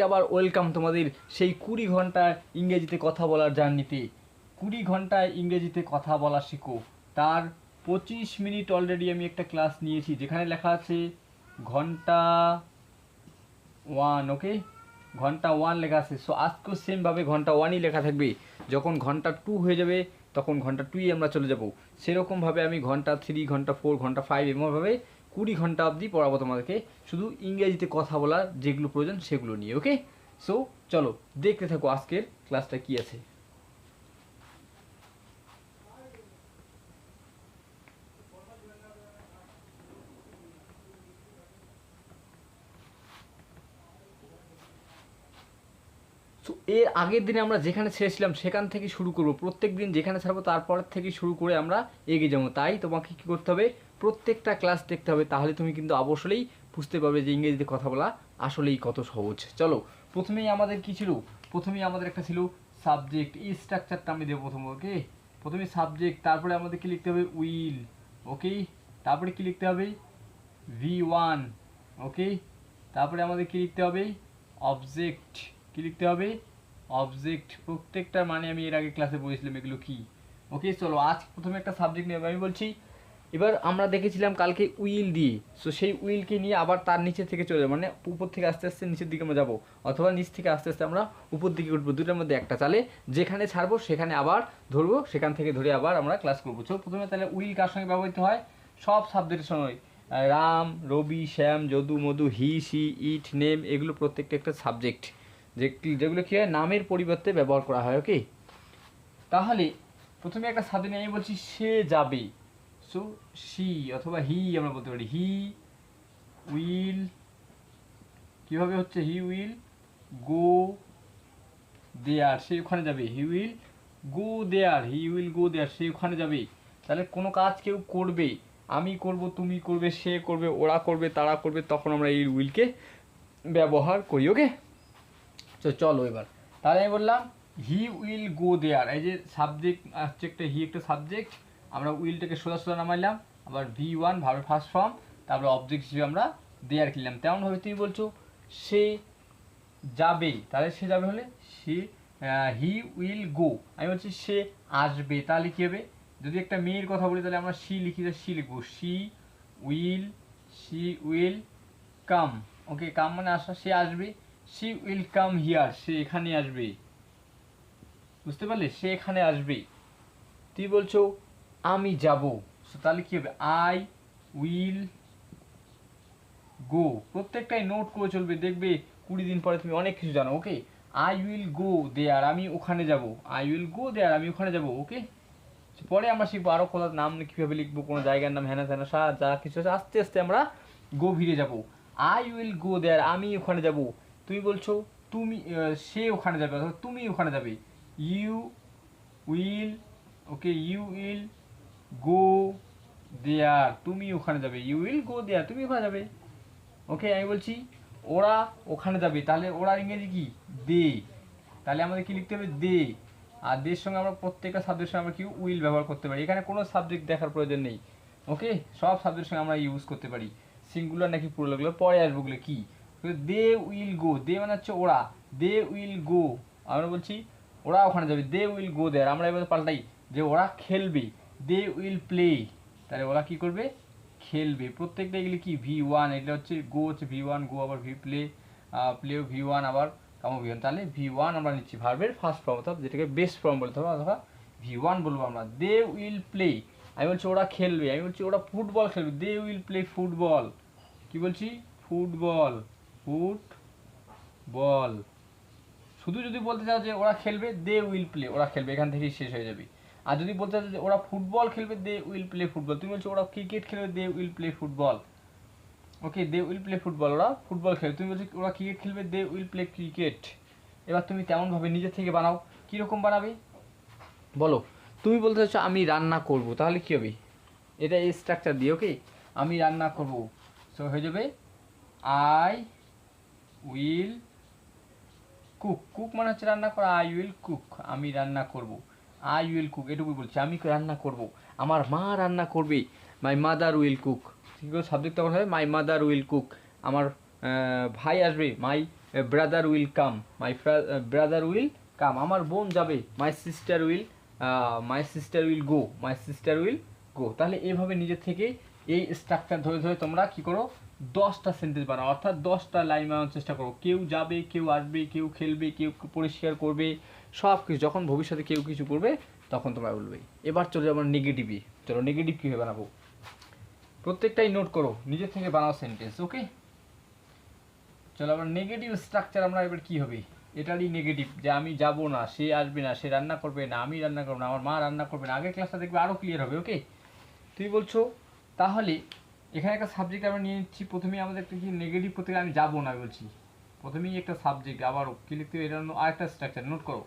আবার ওয়েলকাম তোমাদের সেই কুড়ি ঘণ্টা ইংরেজিতে কথা বলার জার্নিতে। কুড়ি ঘন্টায় ইংরেজিতে কথা বলা শিখো। তার পঁচিশ মিনিট অলরেডি আমি একটা ক্লাস নিয়েছি, যেখানে লেখা আছে, ঘণ্টা ওয়ান ওকে ঘণ্টা ওয়ান লেখা আছে। সো আজকেও সেমভাবে ঘণ্টা ওয়ানই লেখা থাকবে। যখন ঘণ্টা টু হয়ে যাবে, তখন ঘণ্টা টুই আমরা চলে যাব। সেরকমভাবে আমি ঘণ্টা থ্রি ঘণ্টা ফোর ঘণ্টা ফাইভ এমনভাবে কুড়ি ঘণ্টা অবধি পড়াবো তোমাদেরকে। শুধু ইংরেজিতে কথা বলার যেগুলো প্রয়োজন সেগুলো নিয়ে ওকে সো চলো, দেখতে থাকো আজকের ক্লাসটা কি আছে। সো এর আগের দিনে আমরা যেখানে ছেড়েছিলাম সেখান থেকে শুরু করব। প্রত্যেক দিন যেখানে ছাড়বো তারপর থেকে শুরু করে আমরা এগিয়ে যাব। তাই তোমাকে কী করতে হবে? প্রত্যেকটা ক্লাস দেখতে হবে, তাহলে তুমি কিন্তু অবশ্যই বুঝতে পারবে যে ইংরেজিতে কথা বলা আসলেই কত সহজ। চলো, প্রথমেই আমাদের কি ছিল? প্রথমেই আমাদের একটা ছিল সাবজেক্ট এই স্ট্রাকচারটা আমি দেবো প্রথম ওকে প্রথমে সাবজেক্ট তারপরে আমাদের কি লিখতে হবে? উইল ওকে তারপরে কি লিখতে হবে? ভি ওয়ান ওকে তারপরে আমাদের কি লিখতে হবে? অবজেক্ট কি লিখতে হবে? অবজেক্ট প্রত্যেকটা মানে আমি এর আগে ক্লাসে বলেছিলাম এগুলো কি? ওকে চলো, আজ প্রথমে একটা সাবজেক্ট নেবে আমি বলছি এবার আমরা দেখেছিলাম কালকে উইল দিয়ে। সো সেই উইলকে নিয়ে আবার তার নিচে থেকে চলে মানে উপর থেকে আস্তে আস্তে নিচের দিকে আমরা যাব। অথবা নিচ থেকে আস্তে আস্তে আমরা উপর দিকে উঠবো। দুটার মধ্যে একটা। চালে যেখানে ছাড়বো, সেখানে আবার ধরবো, সেখান থেকে ধরে আবার আমরা ক্লাস করব। চলো প্রথমে তাহলে উইল কার সঙ্গে ব্যবহৃত হয়? সব সাবজেক্টের সঙ্গে। Ram, Robi, Shyam, Jadu, Madhu, he, she, it, name, এগুলো প্রত্যেকটা একটা সাবজেক্ট যে যেগুলো কী হয়, নামের পরিবর্তে ব্যবহার করা হয় ওকে তাহলে প্রথমে একটা সাবজেক্ট আমি বলছি, সে যাবে। সো সি অথবা হি আমরা বলতে পারি। হি উইল কীভাবে হচ্ছে? হি উইল গো দেয়ার সে ওখানে যাবে। He will go there he will go দেয়ার সে ওখানে যাবে। তাহলে কোনো কাজ কেউ করবে। আমি করব, তুমি করবে, সে করবে, ওরা করবে, তারা করবে, তখন আমরা এই উইলকে ব্যবহার করি ওকে তো চলো এবার। তাহলে আমি বললাম হি উইল গো দেয়ার এই যে সাবজেক্ট হচ্ছে একটা হি একটা সাবজেক্ট আমরা উইলটাকে সোজা সোজা নামাইলাম, আবার ভি ওয়ান ভাবে ফার্স্ট ফর্ম তারপরে অবজেক্ট হিসেবে আমরা দেয়ার কিনলাম তেমনভাবে তুমি বলছো, সে যাবে, তাহলে সে যাবে হলে সে হি উইল গো আমি বলছি সে আসবে, তাহলে কী হবে? যদি একটা মেয়ের কথা বলি, তাহলে আমরা সি লিখি সি লিখব। She will she will come okay come মানে আসা, সে আসবে সি উইল কাম হিয়ার সে এখানে আসবে। বুঝতে পারলে? সে এখানে আসবে। তুই বলছো আমি যাব। তাহলে কি হবে? আই উইল গো প্রত্যেকটাই নোট করে চলবে। দেখবে কুড়ি দিন পরে তুমি অনেক কিছু জানো ওকে আই উইল গো দেয়ার আমি ওখানে যাব। আই উইল গো দেয়ার আমি ওখানে যাব ওকে পরে আমরা শিখব আরও কোথাও নাম কীভাবে লিখব, কোনো জায়গার নাম হ্যানা ত্যানা সা যা কিছু আছে, আস্তে আস্তে আমরা গভীরে যাব। আই উইল গো দেয়ার আমি ওখানে যাব। তুমি বলছো, তুমি সে ওখানে যাবে, অথবা তুমি ওখানে যাবে। You will okay you will go there তুমি ওখানে যাবে। ইউ উইল গো দেয়ার তুমি ওখানে যাবে। ওকে আমি বলছি, ওরা ওখানে যাবে। তাহলে ওরা ইংরেজি কি? দে তাহলে আমাদের কি লিখতে হবে? দে আর দের সঙ্গে আমরা প্রত্যেকটা সাবজেক্টের সঙ্গে আমরা কি? উইল ব্যবহার করতে পারি। এখানে কোনো সাবজেক্ট দেখার প্রয়োজন নেই। ওকে সব সাবজেক্টের সঙ্গে আমরা ইউজ করতে পারি। সিঙ্গুলার নাকি পুরোগুলো পরে আসবে ওগুলো কি? দে উইল গো দে মানে হচ্ছে ওরা। দে উইল গো আমরা বলছি, ওরা ওখানে যাবে। দে উইল গো দেয়ার আমরা এবার পাল্টাই। যে ওরা খেলবে। দে উইল প্লে তাহলে ওরা কি করবে? খেলবে। প্রত্যেকটা এগুলি কি? ভি ওয়ান এটা হচ্ছে গো হচ্ছে ভি ওয়ান গো আবার V play play V one আবার কামো ভি ওয়ান তাহলে ভি ওয়ান আমরা নিচ্ছি ভার্বের ফার্স্ট ফর্ম অর্থাৎ যেটাকে বেস্ট ফর্ম বলতে হবে অথবা ভি ওয়ান বলব আমরা। দে উইল প্লে আমি বলছি ওরা খেলবে। আমি বলছি ওরা ফুটবল খেলবে। দে উইল প্লে ফুটবল কি বলছি? ফুটবল ফুটবল শুধু যদি বলতে চাও যে ওরা খেলবে দে উইল প্লে ওরা খেলবে। এখান থেকেই শেষ হয়ে যাবে। আর যদি বলতে যে ওরা ফুটবল খেলবে দে উইল প্লে ফুটবল তুমি বলছো ওরা ক্রিকেট খেলবে they will play football okay they will play football ওরা ফুটবল খেলবে। তুমি বলছো ওরা ক্রিকেট খেলবে দে উইল প্লে ক্রিকেট এবার তুমি তেমনভাবে নিজে থেকে বানাও। কীরকম বানাবে? বলো। তুমি বলতে চাচ্ছ আমি রান্না করব, তাহলে কী হবে? এটা এই স্ট্রাকচার দিয়ে ওকে আমি রান্না করব। সো হয়ে যাবে। আই উইল কুক কুক মানে হচ্ছে রান্না করা। আই উইল কুক আমি রান্না করব। আই উইল কুক এটুকুই বলছি। আমি রান্না করব? আমার মা রান্না করবে। মাই মাদার উইল কুক ঠিক আছে সাবজেক্ট তখন হবে মাই মাদার উইল কুক আমার ভাই আসবে। My brother will come my brother will come আমার বোন যাবে। My sister will my sister will go my sister will go তাহলে এভাবে নিজের থেকে এই স্ট্রাকচার ধরে ধরে তোমরা কি করো? দশটা সেন্টেন্স বানাও। অর্থাৎ দশটা লাইন বানানোর চেষ্টা করো। কেউ যাবে, কেউ আসবে, কেউ খেলবে, কেউ পরিষ্কার করবে। সব কিছু যখন ভবিষ্যতে কেউ কিছু করবে, তখন তোমরা বলবে। এবার চলে যাব নেগেটিভই চলো নেগেটিভ কীভাবে বানাবো? প্রত্যেকটাই নোট করো নিজের থেকে বানাও সেন্টেন্স ওকে চলো আবার নেগেটিভ স্ট্রাকচার আমরা এবার কী হবে? এটারই নেগেটিভ যে আমি যাব না, সে আসবে না, সে রান্না করবে না, আমি রান্না করব না, আমার মা রান্না করবে না, আগের ক্লাসটা দেখবে আরও ক্লিয়ার হবে ওকে তুমি বলছো, তাহলে এখানে একটা সাবজেক্ট আমরা নিয়ে নিচ্ছি, প্রথমেই আমাদের একটা কি নেগেটিভ করতে আমি যাব না বলছি। প্রথমেই একটা সাবজেক্ট আবারও কি লিখতে হবে? এটা আরেকটা স্ট্রাকচার নোট করো।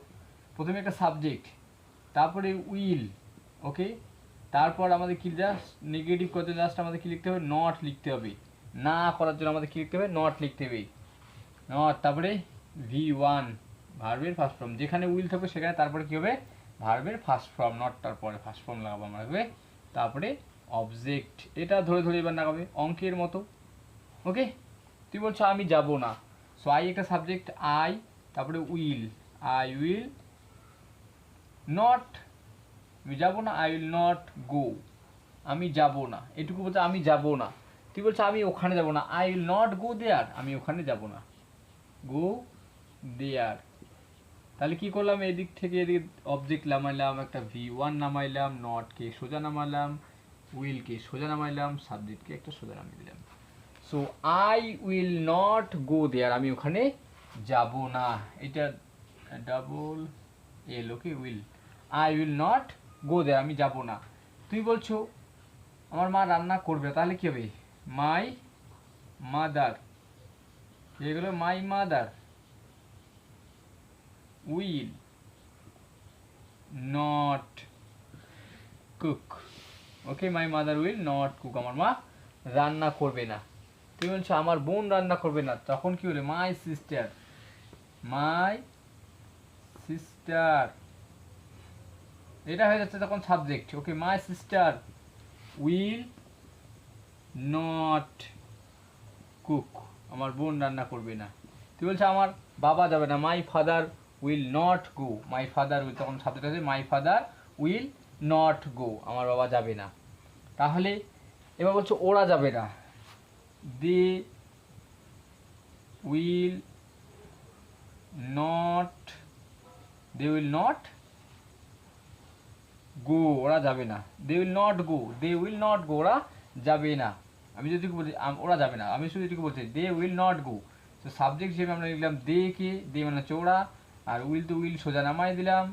প্রথমে একটা সাবজেক্ট তারপরে উইল ওকে তারপর আমাদের কি জাস্ট নেগেটিভ করতে জাস্ট আমাদের কী লিখতে হবে? নট লিখতে হবে। না করার জন্য আমাদের কী লিখতে হবে? নট লিখতে হবে। নট তারপরে ভি ওয়ান ভার্বের ফার্স্ট ফর্ম যেখানে উইল থাকবে সেখানে, তারপরে কী হবে? ভার্বের ফার্স্ট ফর্ম নটটার পরে ফার্স্ট ফর্ম লাগাবো আমরা, হবে? তারপরে অবজেক্ট এটা ধরে ধরে এবার লাগাবে, অঙ্কের মতো ওকে তুই বলছো আমি যাব না। সো আই একটা সাবজেক্ট আই তারপরে উইল আই উইল নট আমি যাব না আই উইল নট গো আমি যাব না। এটুকু বলতে আমি যাব না। তুই বলছো, আমি ওখানে যাব না। I will not go there আমি ওখানে যাব না। গো দেয়ার তাহলে কি করলাম? এদিক থেকে এদিক অবজেক্ট নামাইলাম, একটা ভি ওয়ান নামাইলাম নটকে সোজা নামাইলাম উইলকে সোজা নামাইলাম সাবজেক্টকে একটা সোজা নামিয়ে দিলাম। So I will not go there আমি ওখানে যাব না। এটা double L okay will I will not go there আমি যাব না। তুই বলছো, আমার মা রান্না করবে, তাহলে কি হবে? মাই মাদার এগুলো my mother will not cook okay my mother will not cook আমার মা রান্না করবে না। তুই বলছো, আমার বোন রান্না করবে না। তখন কি হলো? মাই সিস্টার মাই সিস্টার এটা হয়ে যাচ্ছে তখন subject okay my sister will not cook আমার বোন রান্না করবে না। তুই বলছো, আমার বাবা যাবে না my father will not go my father will তখন সাবজেক্ট আছে my father will not go আমার বাবা যাবে না। তাহলে এবার বলছো, ওরা যাবে না। They will not they will not go ওরা যাবে না। They will not go they will not go ওরা যাবে না। আমি যদি বলছি ওরা যাবে না। আমি শুধু এটুকু বলছি দে উইল নট গো তো সাবজেক্ট হিসেবে আমরা লিখলাম দে কে দে মানে ওরা আর উইল তো উইল সোজা নামাই দিলাম।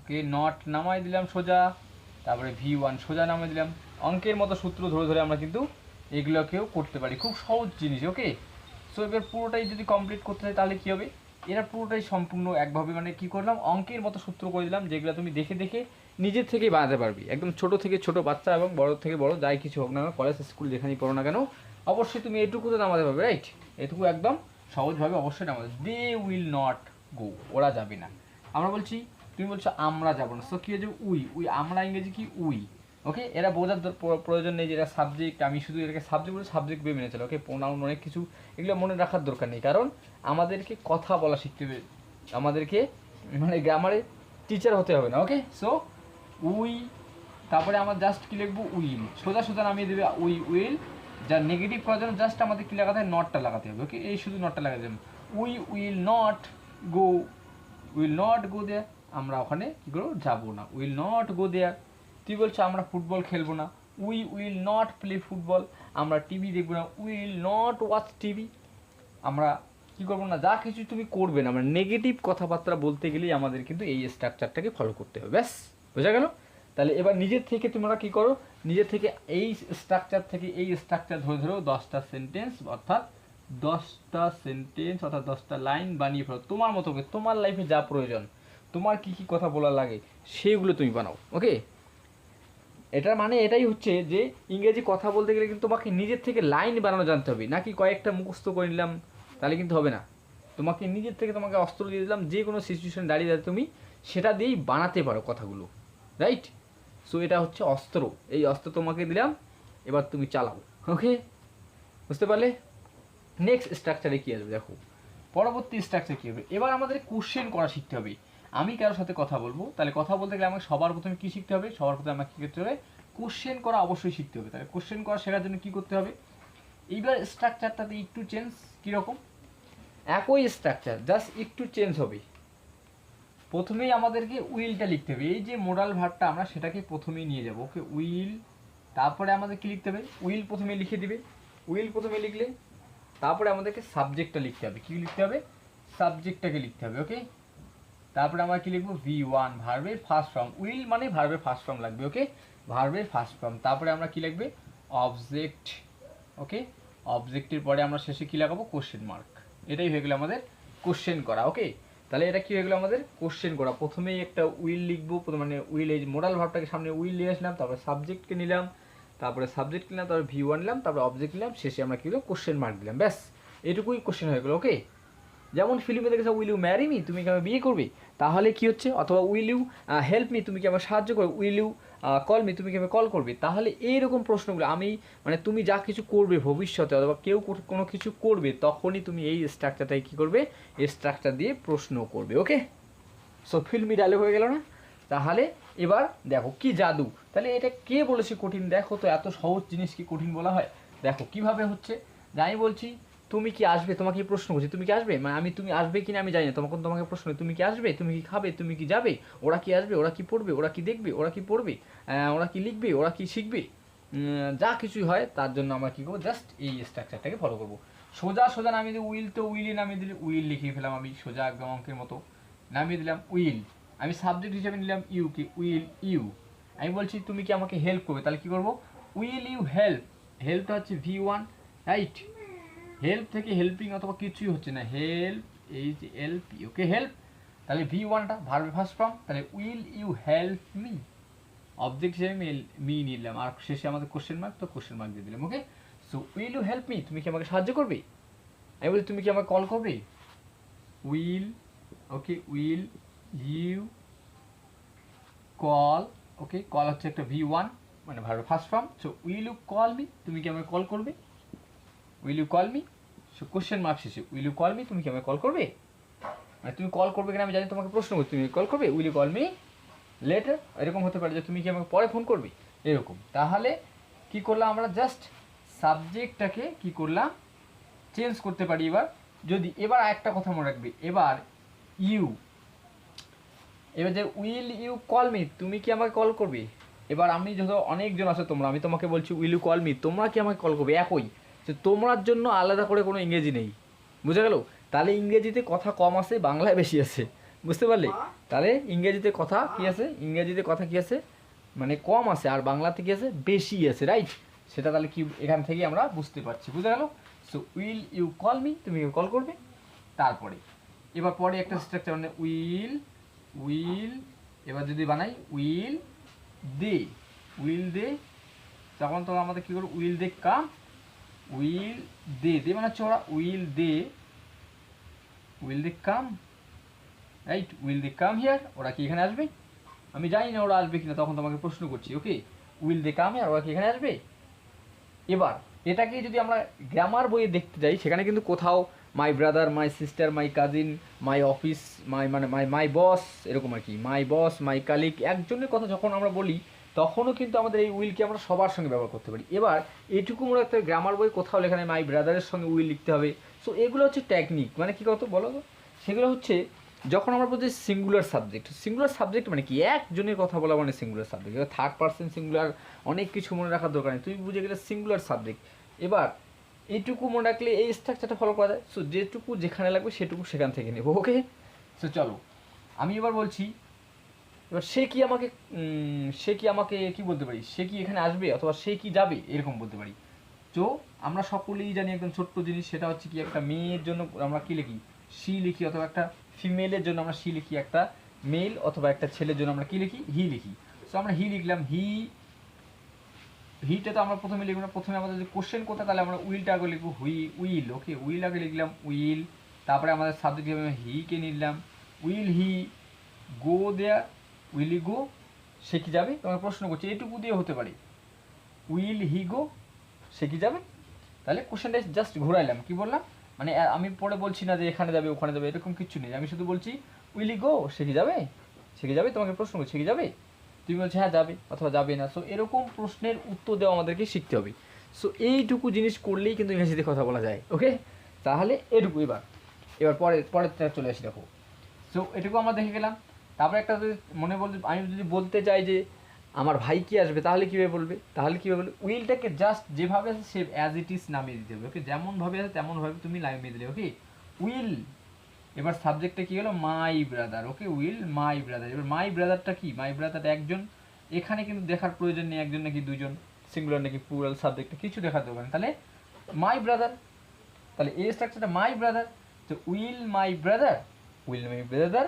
ওকে নট নামাই দিলাম সোজা। তারপরে ভি ওয়ান সোজা নামাই দিলাম। অঙ্কের মতো সূত্র ধরে ধরে আমরা কিন্তু এগুলোকেও করতে পারি। খুব সহজ জিনিস ওকে সো এবার পুরোটাই যদি কমপ্লিট করতে হয় তাহলে কী হবে? এরা পুরোটাই সম্পূর্ণ একভাবে মানে কি করলাম? অঙ্কের মতো সূত্র করে দিলাম, যেগুলো তুমি দেখে দেখে নিজের থেকেই বানাতে পারবি। একদম ছোট থেকে ছোট বাচ্চা এবং বড় থেকে বড়, যাই কিছু হোক না কলেজ স্কুল যেখানেই পড়ো না কেন, অবশ্যই তুমি এটুকু তো নামাতে পারবে রাইট এটুকু একদম সহজভাবে অবশ্যই নামাতে দে উইল নট গো ওরা যাবে না। আমরা বলছি, তুমি বলছো আমরা যাব না। সো কী হয়েছে? উই উই, আমরা ইংরেজি কি? উই ওকে এরা বোঝার প্রয়োজন নেই যে এটা সাবজেক্ট আমি শুধু এটাকে সাবজেক্ট বলে সাবজেক্ট ভেবে মেনে চলো ওকে প্রোনাউন অনেক কিছু, এগুলো মনে রাখার দরকার নেই। কারণ আমাদেরকে কথা বলা শিখতে হবে, আমাদেরকে মানে গ্রামারে টিচার হতে হবে না ওকে সো উই, তারপরে আমার জাস্ট কি লিখব উইল সোজা সোজা নামিয়ে দেবে উই উইল। যা নেগেটিভ করার জন্য জাস্ট আমাদের কী লাগাতে হবে নটটা লাগাতে হবে ওকে এই শুধু নটটা লাগাতে হবে। We will not go, will not go there. আমরা ওখানে কী করব? যাব না। Will not go there. তুই বলছো আমরা ফুটবল খেলব না। We will not play football. আমরা টিভি দেখব না। Will not watch TV. আমরা কি করব না? যা কিছু তুমি করবে না। মানে নেগেটিভ কথাবার্তা বলতে গেলেই আমাদের কিন্তু এই স্ট্রাকচারটাকে ফলো করতে হবে। ব্যাস। বোঝা গেল? তাহলে এবার নিজের থেকে তোমরা কি করো? নিজের থেকে এই স্ট্রাকচার থেকে এই স্ট্রাকচার ধরে ধরেও দশটা সেন্টেন্স অর্থাৎ দশটা সেন্টেন্স অর্থাৎ দশটা লাইন বানিয়ে ফেলো। তোমার মতো করে, তোমার লাইফে যা প্রয়োজন, তোমার কি কি কথা বলা লাগে, সেগুলো তুমি বানাও ওকে এটার মানে এটাই হচ্ছে যে ইংরেজি কথা বলতে গেলে কিন্তু তোমাকে নিজের থেকে লাইন বানানো জানতে হবে। নাকি কয়েকটা মুখস্থ করে নিলাম, তাহলে কিন্তু হবে না। তোমাকে নিজের থেকে তোমাকে অস্ত্র দিয়ে দিলাম যে কোনো সিচুয়েশন দাঁড়িয়ে দাঁড়িয়ে তুমি সেটা দিয়েই বানাতে পারো কথাগুলো। রাইট সো এটা হচ্ছে অস্ত্র। এই অস্ত্র তোমাকে দিলাম, এবার তুমি চালাও। ওকে বুঝতে পারলে? নেক্সট স্ট্রাকচারে কী আসবে দেখো। পরবর্তী স্ট্রাকচার কী হবে? এবার আমাদের কোশ্চেন করা শিখতে হবে। আমি কারোর সাথে কথা বলব, তাহলে কথা বলতে গেলে আমাকে সবার প্রথমে কী শিখতে হবে? সবার প্রথমে আমাকে কী করতে হবে? কোশ্চেন করা অবশ্যই শিখতে হবে। তাহলে কোশ্চেন করা শেখার জন্য কী করতে হবে? এইবার স্ট্রাকচারটাতে একটু চেঞ্জ কীরকম? একই স্ট্রাকচার জাস্ট একটু চেঞ্জ হবে। প্রথমেই আমাদেরকে উইলটা লিখতে হবে। এই যে মোডাল ভার্বটা আমরা সেটাকে প্রথমেই নিয়ে যাব। ওকে, উইল, তারপরে আমাদের কি লিখতে হবে? উইল প্রথমে লিখে দিবে। উইল প্রথমে লিখলে তারপরে আমাদেরকে সাবজেক্টটা লিখতে হবে। কি লিখতে হবে? সাবজেক্টটাকে লিখতে হবে, ওকে? তারপরে আমরা কি লিখব? ভি ওয়ান ভার্বের ফার্স্ট ফর্ম উইল মানে ভার্বের ফার্স্ট ফর্ম লাগবে, ওকে? ভার্বের ফার্স্ট ফর্ম তারপরে আমরা কি লিখবে? Object okay? অবজেক্টের পরে আমরা শেষে কি লাগাবো? কোশ্চেন মার্ক এটাই হয়ে গেলো আমাদের কোশ্চেন করা, ওকে? তাহলে এটা কি হয়ে গেলো আমাদের? কোশ্চেন করা। প্রথমেই একটা উইল লিখব মানে উইল এই মোডাল ভাবটাকে সামনে উইল নিয়ে আসলাম, তারপরে সাবজেক্টকে নিলাম, তারপরে সাবজেক্ট নিলাম, তারপরে ভিউ নিলাম, তারপরে অবজেক্ট নিলাম, শেষে আমরা কি দিলাম কোশ্চেন মার্ক দিলাম। ব্যাস, এটুকুই কোশ্চেন হয়ে গেলো ওকে যেমন ফিল্মে দেখেছ উইল ইউ ম্যারি মি তুমি কি আমাকে বিয়ে করবে? তাহলে কি হচ্ছে? অথবা উইল ইউ হেল্প মি তুমি কি আমাকে সাহায্য করো উইল ইউ কল মি তুমি কি আমাকে কল করবে? তাহলে এইরকম প্রশ্নগুলো, আমি মানে তুমি যা কিছু করবে ভবিষ্যতে, অথবা কেউ কোনো কিছু করবে, তখনই তুমি এই স্ট্রাকচারটাই কী করবে? স্ট্রাকচার দিয়ে প্রশ্ন করবে ওকে সো ফিল্মি ডায়লগ হয়ে গেল না? তাহলে এবার দেখো, কি জাদু? তাহলে এটা কে বলেছে কঠিন? দেখো তো, এত সহজ জিনিস কি কঠিন বলা হয়? দেখো, কীভাবে হচ্ছে? আমি বলছি তুমি কি আসবে? তোমাকে প্রশ্ন করছি, তুমি কি আসবে? মানে আমি, তুমি আসবে কিনা আমি জানি না। তখন তোমাকে প্রশ্ন তুমি কি আসবে? তুমি কি খাবে? তুমি কি যাবে? ওরা কি আসবে? ওরা কি পড়বে? ওরা কি দেখবে? ওরা কি পড়বে? ওরা কি লিখবে? ওরা কি শিখবে? যা কিছুই হয়, তার জন্য আমরা কি করব? জাস্ট এই স্ট্রাকচারটাকে ফলো করব। সোজা সোজা নামিয়ে দিই উইল তো উইলই নামিয়ে দিলে উইল লিখিয়ে ফেলাম আমি, সোজা একদম অঙ্কের মতো। নামিয়ে দিলাম উইল আমি সাবজেক্ট হিসেবে নিলাম ইউ কি উইল ইউ আমি বলছি, তুমি কি আমাকে হেল্প করবে? তাহলে কি করব? উইল ইউ হেল্প হেল্পটা হচ্ছে ভি ওয়ান রাইট হেল্প থেকে হেল্পিং অথবা কিছুই হচ্ছে না। Help H L P okay help তাহলে ভি ওয়ানটা ভার্বে ফার্স্ট ফর্ম তাহলে will you help me object হিসেবে মি নিলাম। আর শেষে আমাদের কোশ্চেন মার্ক তো কোশ্চেন মার্ক দিয়ে দিলাম okay so will you help me তুমি কি আমাকে সাহায্য করবে? আমি বলি, তুমি কি আমাকে কল করবে? Will okay will you call okay call হচ্ছে একটা ভি ওয়ান মানে verb first form so will you call me তুমি কি আমাকে কল করবে? Will you call me question mark শেষে উইল ইউ কল মি তুমি কি আমাকে কল করবে? মানে তুমি কল করবে কিনা আমি জানি তোমাকে প্রশ্ন করছি তুমি কল করবে? Will you call me later এরকম হতে পারে যে তুমি কি আমাকে পরে ফোন করবে। এরকম। তাহলে কি করলাম আমরা? জাস্ট সাবজেক্টটাকে কি করলাম? চেঞ্জ করতে পারি এবার। যদি এবার একটা কথা মনে রাখবে, এবার ইউ এবার যে উইল ইউ কল মি তুমি কি আমাকে কল করবে? এবার আমি যত অনেকজন আছো তোমরা, আমি তোমাকে বলছি উইল ইউ কল মি তোমরা কি আমাকে কল করবে? একই। যে তোমরার জন্য আলাদা করে কোনো ইংরেজি নেই। বুঝে গেল? তাহলে ইংরেজিতে কথা কম আছে বাংলায় বেশি আছে। বুঝতে পারলে? তাহলে ইংরেজিতে কথা কি আছে? ইংরেজিতে কথা কি আছে? মানে কম আছে আর বাংলাতে কি আছে? বেশি আছে রাইট সেটা তাহলে কি এখান থেকে আমরা বুঝতে পারছি। বুঝে গেল? So will you call me তুমি কল করবে। তারপরে এবার পরে একটা স্ট্রাকচার মানে উইল উইল এবার যদি বানাই উইল দে উইল দে তখন তো আমাদের কী করব? Will they come will they দে মানে হচ্ছে ওরা will they will they come right will they come here ওরা কি এখানে আসবে? আমি জানি না ওরা আসবে কিনা, তখন তোমাকে প্রশ্ন করছি okay will they come here ওরা কি এখানে আসবে? এবার, এটাকে যদি আমরা গ্রামার বইয়ে দেখতে যাই, সেখানে কিন্তু কোথাও my brother my sister my cousin my office my মানে মাই মাই বস এরকম আর কি মাই বস মাই কালিক একজনের কথা যখন আমরা বলি তখনও কিন্তু আমাদের এই উইলকে আমরা সবার সঙ্গে ব্যবহার করতে পারি। এবার এইটুকু মনে রাখতে হবে গ্রামার বই কোথাও লেখা নেই মাই ব্রাদারের সঙ্গে উইল লিখতে হবে। সো এগুলো হচ্ছে টেকনিক মানে কী কত বলো তো? সেগুলো হচ্ছে যখন আমরা বলছি সিঙ্গুলার সাবজেক্ট সিঙ্গুলার সাবজেক্ট মানে কি? একজনের কথা বলা মানে সিঙ্গুলার সাবজেক্ট এবার থার্ড পার্সন সিঙ্গুলার অনেক কিছু মনে রাখার দরকার নেই। তুই বুঝে গেলে সিঙ্গুলার সাবজেক্ট এবার এইটুকু মনে রাখলে এই স্ট্রাকচারটা ফলো করা যায়। সো যেটুকু যেখানে লাগবে সেটুকু সেখান থেকে নেব ওকে সো চলো। আমি এবার বলছি এবার সে কি আমাকে সে কি আমাকে কি বলতে পারি? সে কি এখানে আসবে অথবা সে কি যাবে? এরকম বলতে পারি। তো আমরা সকলেই জানি একদম ছোট্ট জিনিস, সেটা হচ্ছে কি একটা মেয়ের জন্য আমরা কি লিখি? সি লিখি অথবা একটা ফিমেলের জন্য আমরা সি লিখি, একটা মেল অথবা একটা ছেলের জন্য আমরা কি লিখি? হি লিখি। সো আমরা হি লিখলাম, হি, হিটা তো আমরা প্রথমে লিখব না। প্রথমে আমাদের যে কোশ্চেন কোথায়, তাহলে আমরা উইলটা আগে লিখব, হুই, উইল, ওকে, উইল আগে লিখলাম, উইল। তারপরে আমাদের সাবজেক্ট হিসেবে হিকে নিলাম। Will, he, go there will he গো সে কি যাবে? তোমার প্রশ্ন করছি, এইটুকু দিয়ে হতে পারে। উইল হি গো সে কি যাবে? তাহলে কোশ্চেনটা জাস্ট ঘোরাইলাম, কি বললাম? মানে আমি পরে বলছি না যে এখানে যাবে, ওখানে যাবে, এরকম কিছু নেই। আমি শুধু বলছি উইলি গো সে কি যাবে? সে কি যাবে? তোমাকে প্রশ্ন করছি কি যাবে? তুমি বলছো হ্যাঁ যাবে, অথবা যাবে না। সো এরকম প্রশ্নের উত্তর দেওয়া আমাদেরকে শিখতে হবে। সো এইটুকু জিনিস করলেই কিন্তু ইংরেজিতে কথা বলা যায় ওকে তাহলে এটুকু এবার। এবার পরে পরেরটা চলে আসি, দেখো। সো এটুকু আমরা দেখে গেলাম। তারপরে একটা যদি মনে বলতে আমি যদি বলতে চাই যে আমার ভাই কি আসবে, তাহলে কীভাবে বলবে? তাহলে কীভাবে বলবে? উইলটাকে জাস্ট যেভাবে আছে সে অ্যাজ ইট ইজ নামিয়ে দিতে হবে ওকে যেমনভাবে আছে, তেমনভাবে তুমি নামিয়ে দিলে ওকে উইল, এবার সাবজেক্টটা কী হলো? My brother okay will my brother এবার মাই ব্রাদারটা কি? মাই ব্রাদার একজন, এখানে কিন্তু দেখার প্রয়োজন নেই, একজন নাকি দুজন সিঙ্গুলার নাকি প্লুরাল সাবজেক্টটা কিছু দেখাতে হবে না। তাহলে মাই ব্রাদার তাহলে এই স্ট্রাকচারটা মাই ব্রাদার তো will my brother will my brother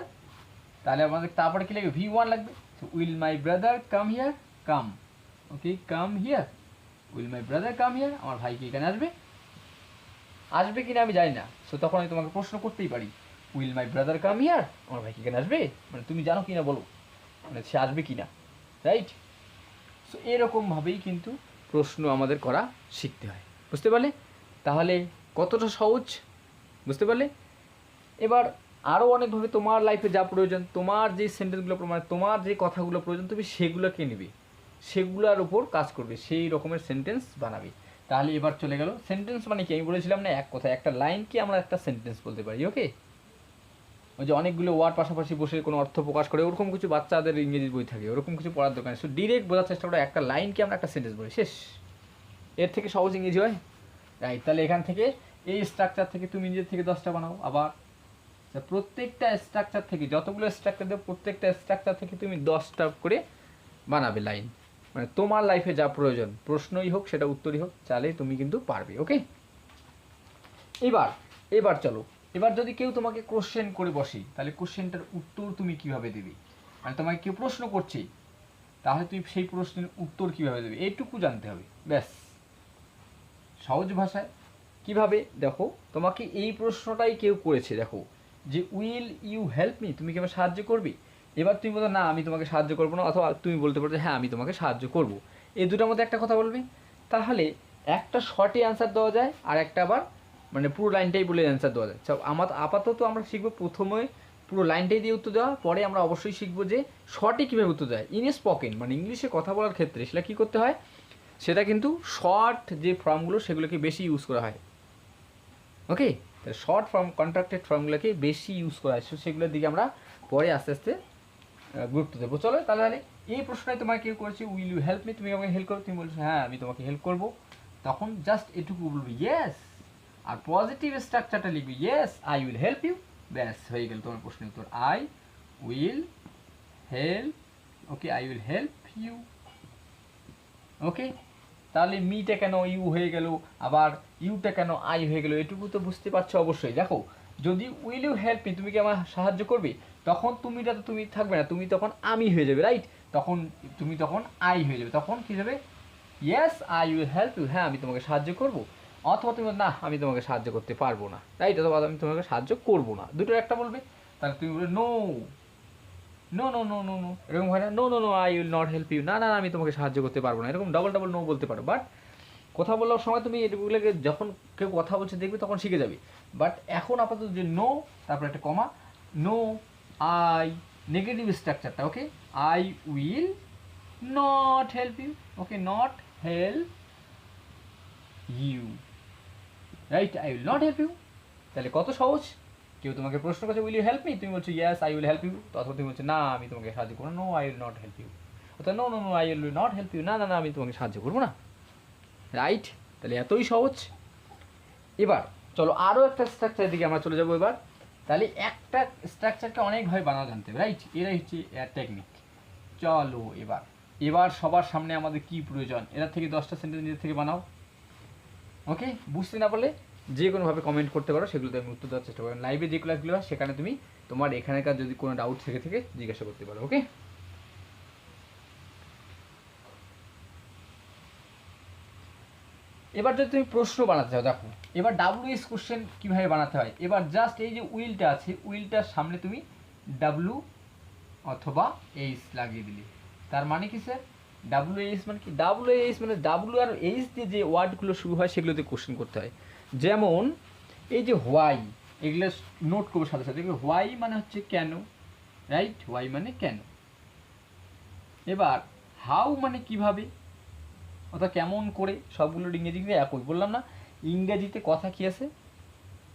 তাহলে আমাদের তারপরে কি লাগবে? ভি ওয়ান লাগবে। Will my brother come here come okay come here will my brother come here আমার ভাই কি এখানে আসবে? আসবে কিনা আমি জানি না। সো তখন আমি তোমাকে প্রশ্ন করতেই পারি। Will my brother come here আমার ভাই কি এখানে আসবে? মানে তুমি জানো কিনা বলো। মানে সে আসবে কিনা? রাইট সো এরকমভাবেই কিন্তু প্রশ্ন আমাদের করা শিখতে হয়। বুঝতে পারলে? তাহলে কতটা সহজ? বুঝতে পারলে? এবার আরও অনেকভাবে তোমার লাইফে যা প্রয়োজন, তোমার যে সেন্টেন্সগুলো মানে তোমার যে কথাগুলো প্রয়োজন, তুমি সেগুলোকে নিবি। সেগুলোর উপর কাজ করবে, সেই রকমের সেন্টেন্স বানাবে। তাহলে এবার চলে গেল। সেন্টেন্স মানে কি? আমি বলেছিলাম না, এক কথা একটা লাইনকে আমরা একটা সেন্টেন্স বলতে পারি ওকে ওই যে অনেকগুলো ওয়ার্ড পাশাপাশি বসে কোনো অর্থ প্রকাশ করে, ওরকম কিছু বাচ্চাদের ইংরেজি বই থাকে, ওরকম কিছু পড়ার দরকার নেই। সো ডিরেক্ট বোঝার চেষ্টা করো, একটা লাইনকে আমরা একটা সেন্টেন্স বলি, শেষ। এর থেকে সহজ ইংরেজি হয়? রাইট তাহলে এখান থেকে এই স্ট্রাকচার থেকে তুমি নিজের থেকে দশটা বানাও, আবার প্রত্যেকটা স্ট্রাকচার থেকে, যতগুলো স্ট্রাকচার দেবে, প্রত্যেকটা স্ট্রাকচার থেকে তুমি দশটা করে বানাবে লাইন মানে তোমার লাইফে যা প্রয়োজন, প্রশ্নই হোক, সেটা উত্তরই হোক চালে তুমি কিন্তু পারবে ওকে এবার এবার চলো। এবার যদি কেউ তোমাকে কোশ্চেন করে বসে, তাহলে কোশ্চেনটার উত্তর তুমি কীভাবে দেবে? মানে তোমাকে কেউ প্রশ্ন করছে, তাহলে তুমি সেই প্রশ্নের উত্তর কীভাবে দেবে? এইটুকু জানতে হবে, ব্যাস। সহজ ভাষায়। কীভাবে? দেখো, তোমাকে এই প্রশ্নটাই কেউ করেছে, দেখো। যে উইল ইউ হেল্প মি তুমি কি আমাকে সাহায্য করবে? এবার তুমি বলো, না, আমি তোমাকে সাহায্য করব না। অথবা তুমি বলতে পারো যে হ্যাঁ আমি তোমাকে সাহায্য করব। এই দুটোর মধ্যে একটা কথা বলবে? তাহলে একটা শর্টে অ্যান্সার দেওয়া যায় আর একটা আবার মানে পুরো লাইনটাই বলে অ্যান্সার দেওয়া যায়। আমার আপাতত আমরা শিখব প্রথমে পুরো লাইনটাই দিয়ে উত্তর দেওয়া, পরে আমরা অবশ্যই শিখব যে শর্টে কীভাবে উত্তর দেয় ইন স্পোকেন মানে ইংলিশে কথা বলার ক্ষেত্রে সেটা কী করতে হয়? সেটা কিন্তু শর্ট যে ফর্মগুলো সেগুলোকে বেশি ইউজ করা হয়। ওকে শর্ট ফর্ম কন্ট্রাক্টেড ফর্মগুলোকে বেশি ইউজ করা হয়। সেগুলোর দিকে আমরা পরে আস্তে আস্তে গুরুত্ব দেবো। চলো, তাহলে এই প্রশ্নটাই তোমাকে কেউ করেছে উইল ইউ হেল্প মি তুমি আমাকে হেল্প করো। তুমি বলছো হ্যাঁ আমি তোমাকে হেল্প করব। তখন জাস্ট এটুকু বলব ইয়েস আর পজিটিভ স্ট্রাকচারটা লিখবি yes I will help you ব্যাস, হয়ে গেল তোমার প্রশ্নের উত্তর। I will help okay I will help you okay তাহলে মিটা কেন ইউ হয়ে গেল? আবার ইউটা কেন আই হয়ে গেল? এটুকু তো বুঝতে পারছ অবশ্যই। দেখো, যদি উইল ইউ হেল্প মি, তুমি কি আমার সাহায্য করবে? তখন তুমিটা তো তুমি থাকবে না, তুমি তখন আমি হয়ে যাবে, রাইট? তখন তুমি তখন আই হয়ে যাবে। তখন কী যাবে yes, I will help you. হ্যাঁ আমি তোমাকে সাহায্য করব। অথবা তুমি না, আমি তোমাকে সাহায্য করতে পারব না। রাইট? অথবা আমি তোমাকে সাহায্য করব না। দুটো একটা বলবে। তাহলে তুমি বলবে no no no no no no এরকম হয় না no no no I will not help you না না আমি তোমাকে সাহায্য করতে পারব না। এরকম ডবল ডবল নো বলতে পারো। বাট কথা বলার সময় তুমি এগুলোকে যখন কেউ কথা বলছে, দেখবে তখন শিখে যাবে। বাট এখন আপাতত যে নো তারপর একটা কমা নো আই নেগেটিভ স্ট্রাকচারটা okay I will not help you okay not help you right I will not help you তাহলে কত সহজ? কেউ তোমাকে প্রশ্ন করছে উইল ইউ হেল্প মি তুমি বলছো yes I will help you অথবা তুমি বলছো, না, আমি তোমাকে সাহায্য করব no. I will not help you অর্থাৎ no no no I will not help you না না না, আমি তোমাকে সাহায্য করব না। রাইট তাহলে এতই সহজ? এবার চলো আরও একটা স্ট্রাকচারের দিকে আমরা চলে যাব এবার। তাহলে একটা স্ট্রাকচারকে অনেকভাবে বানানো জানতে হবে রাইট এরাই হচ্ছে টেকনিক চলো এবার। এবার সবার সামনে আমাদের কি প্রয়োজন? এরা থেকে দশটা সেন্টেন্স নিজের থেকে বানাও। ওকে বুঝতে না পারলে যে কোনোভাবে কমেন্ট করতে পারো, সেগুলোতে আমি উত্তর দেওয়ার চেষ্টা করব। লাইভে যে ক্লাসগুলো হয় সেখানে তুমি তোমার এখানকার যদি কোনো ডাউট থেকে থেকে, জিজ্ঞাসা করতে পারো ওকে এবার যদি তুমি প্রশ্ন বানাতে চাও, দেখো, এবার ডাব্লিউ এস কোশ্চেন কীভাবে বানাতে হয়? এবার জাস্ট এই যে উইলটা আছে উইলটার সামনে তুমি ডাব্লু অথবা এইচ লাগিয়ে দিলে। তার মানে কি স্যার ডাব্লু এইচ মানে কি? ডাব্লু এইচ মানে ডাব্লু আর এইচ দিয়ে যে ওয়ার্ডগুলো শুরু হয়, সেগুলোতে কোশ্চেন করতে হয়। যেমন, এই যে হোয়াই এগুলো নোট করব সাথে সাথে। হোয়াই মানে হচ্ছে কেন রাইট হোয়াই মানে কেন? এবার হাউ মানে কীভাবে? অর্থাৎ কেমন করে? সবগুলোর ইংরেজি কিন্তু একই। বললাম না, ইংরেজিতে কথা কি আছে?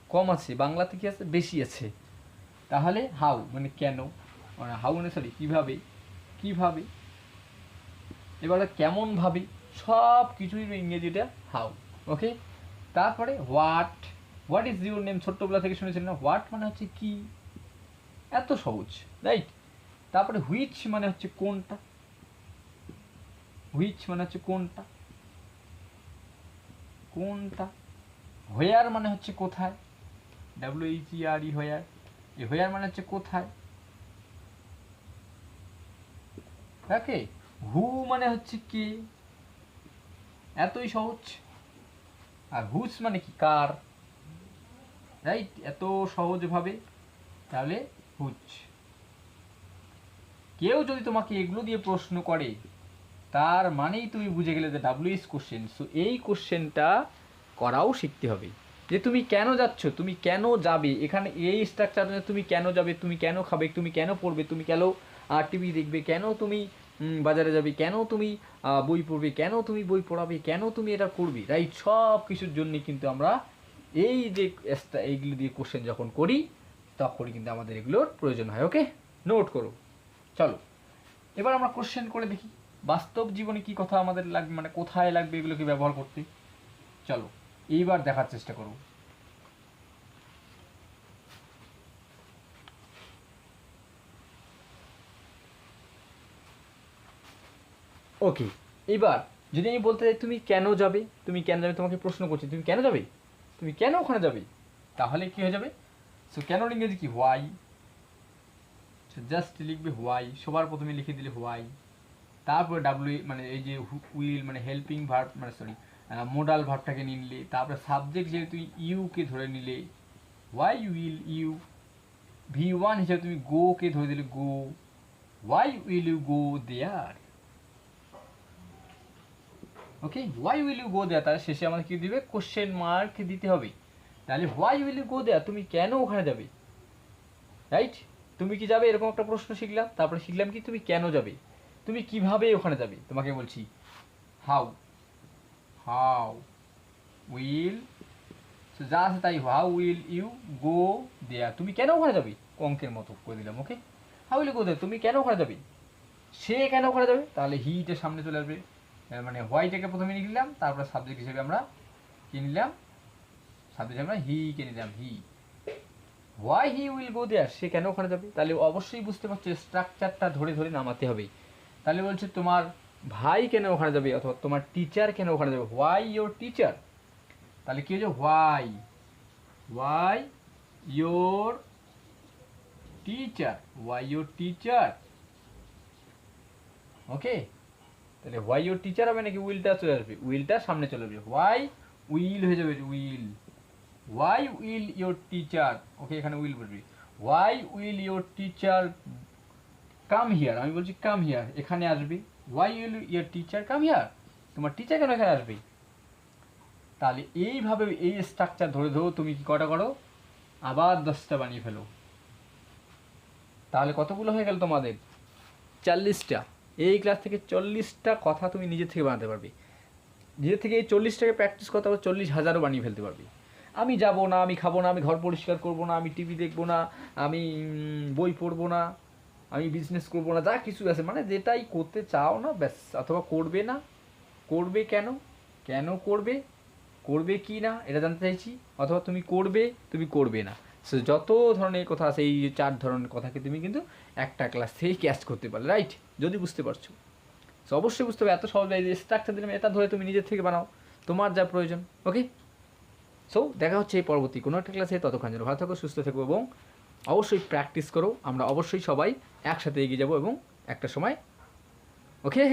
কম আছে, বাংলাতে কি আছে? বেশি আছে। তাহলে হাউ মানে কেন? হাউ মানে সরি কীভাবে? কীভাবে? এবার কেমনভাবে? সব কিছুই ইংরেজিটা হাউ ওকে তারপরে what what is your name ছোট্টবেলা থেকে শুনেছিলেন না? হোয়াট মানে হচ্ছে কি? এত সহজ রাইট তারপরে হুইচ মানে হচ্ছে কোনটা? হুইচ মানে হচ্ছে কোনটা? কোনটা? হোয়ার মানে হচ্ছে কোথায়? W H R E where এই হোয়ার মানে হচ্ছে কোথায়? ওকে হু মানে হচ্ছে কে? এতই সহজ। আর হুস মানে কি? কার রাইট এত সহজভাবে তাহলে হুচ কেউ যদি তোমাকে এগুলো দিয়ে প্রশ্ন করে, তার মানেই তুমি বুঝে গেলে যে ডাব্লিউএস কোশ্চেন সো এই কোশ্চেনটা করাও শিখতে হবে। যে তুমি কেন যাচ্ছ, তুমি কেন যাবে, এখানে এই স্ট্রাকচারে তুমি কেন যাবে, তুমি কেন খাবে, তুমি কেন পড়বে, তুমি কেন আর টিভি দেখবে, কেন তুমি বাজারে যাবি, কেন তুমি বই পড়বে, কেন তুমি বই পড়াবে, কেন তুমি এটা করবে রাইট সব কিছুর জন্য কিন্তু আমরা এই যে এইগুলো দিয়ে কোশ্চেন যখন করি তখনই কিন্তু আমাদের এগুলোর প্রয়োজন হয় ওকে নোট করো। চলো। এবার আমরা কোশ্চেন করে দেখি, বাস্তব জীবনে কি কথা আমাদের লাগবে মানে কোথায় লাগবে এগুলোকে ব্যবহার করতে? চলো, এইবার দেখার চেষ্টা করো। ওকে এবার যদি আমি বলতে চাই তুমি কেন যাবে? তুমি কেন যাবে? তোমাকে প্রশ্ন করছি, তুমি কেন যাবে? তুমি কেন ওখানে যাবে? তাহলে কি হয়ে যাবে? সো কেন ইংরেজি কি? হোয়াই জাস্ট লিখবে হোয়াই সবার প্রথমে লিখে দিলে হোয়াই তারপরে ডাব্লিউ মানে এই যে উইল মানে হেল্পিং ভার্ব মানে সরি মোডাল ভার্বটাকে নিলে। তারপরে সাবজেক্ট যেহেতু ইউকে ধরে নিলে। Why will you V one হিসেবে তুমি গো কে ধরে দিলে go why will you go there okay why will you go there তার শেষে আমাদের কি দিবে? কোশ্চেন মার্ক দিতে হবে। তাহলে why will you go there তুমি কেন ওখানে যাবে? রাইট তুমি কি যাবে? এরকম একটা প্রশ্ন শিখলাম। তারপরে শিখলাম কি তুমি কেন যাবে? তুমি কীভাবে ওখানে যাবে? তোমাকে বলছি। হাউ হাউ উইল যা আছে তাই how will you go there তুমি কেন ওখানে যাবে? অঙ্কের মতো করে দিলাম okay how will go there তুমি কেন ওখানে যাবে? সে কেন ওখানে যাবে? তাহলে হিটা সামনে চলে আসবে। মানে হোয়াইটাকে প্রথমে নিয়ে নিলাম, তারপরে সাবজেক্ট হিসেবে আমরা কি নিলাম? সাবজেক্ট আমরা হি কে নিলাম হি হোয়াই হি উইল গো দেয়ার সে কেন ওখানে যাবে? তাহলে অবশ্যই বুঝতে পারছ স্ট্রাকচারটা ধরে ধরে নামাতে হবে। তাহলে বলছে তোমার ভাই কেন ওখানে যাবে অথবা তোমার টিচার কেন ওখানে যাবে? হোয়াই ইয়োর টিচার তাহলে কী হয়েছে? Why why your teacher why your teacher okay তাহলে হোয়াই ইয়োর টিচার হবে নাকি উইলটা চলে আসবে? উইলটা সামনে চলে আসবে। হোয়াই উইল হয়ে যাবে will why will your teacher okay এখানে উইল বলবি। Why will your teacher come here আমি বলছি কাম হিয়ার এখানে আসবি। Why will your teacher come here তোমার টিচার কেন এখানে আসবে? তাহলে এইভাবে এই স্ট্রাকচার ধরে ধরে তুমি কি কটা করো? আবার দশটা বানিয়ে ফেলো। তাহলে কতগুলো হয়ে গেল তোমাদের? চল্লিশটা। এই ক্লাস থেকে চল্লিশটা কথা তুমি নিজের থেকে বানাতে পারবে। নিজের থেকে এই চল্লিশটাকে প্র্যাকটিস করতে হবে, চল্লিশ হাজারও বানিয়ে ফেলতে পারবে। আমি যাব না, আমি খাব না, আমি ঘর পরিষ্কার করব না, আমি টিভি দেখব না, আমি বই পড়ব না, আমি বিজনেস করব না, যা কিছু আছে। মানে যেটাই করতে চাও না, ব্যাস, অথবা করবে না, করবে কেন? কেন করবে? করবে কি না? এটা জানতে চাইছি। অথবা তুমি করবে তুমি করবে না। সো যত ধরনের কথা আছে, এই চার ধরনের কথাকে তুমি কিন্তু একটা ক্লাস থেকেই ক্যাচ করতে পারলে রাইট যদি বুঝতে পারছ। সো অবশ্যই বুঝতে হবে, এত সহজ যে স্ট্রাকচার দিলাম, এটা ধরে তুমি নিজের থেকে বানাও। তোমার যা প্রয়োজন ওকে সো দেখা হচ্ছে এই পরবর্তী কোনো একটা ক্লাসে ততক্ষণ যেন ভালো থাকো, সুস্থ থাকো এবং অবশ্যই প্র্যাকটিস করো। আমরা অবশ্যই সবাই একসাথে এগিয়ে যাব এবং একটা সময় ওকে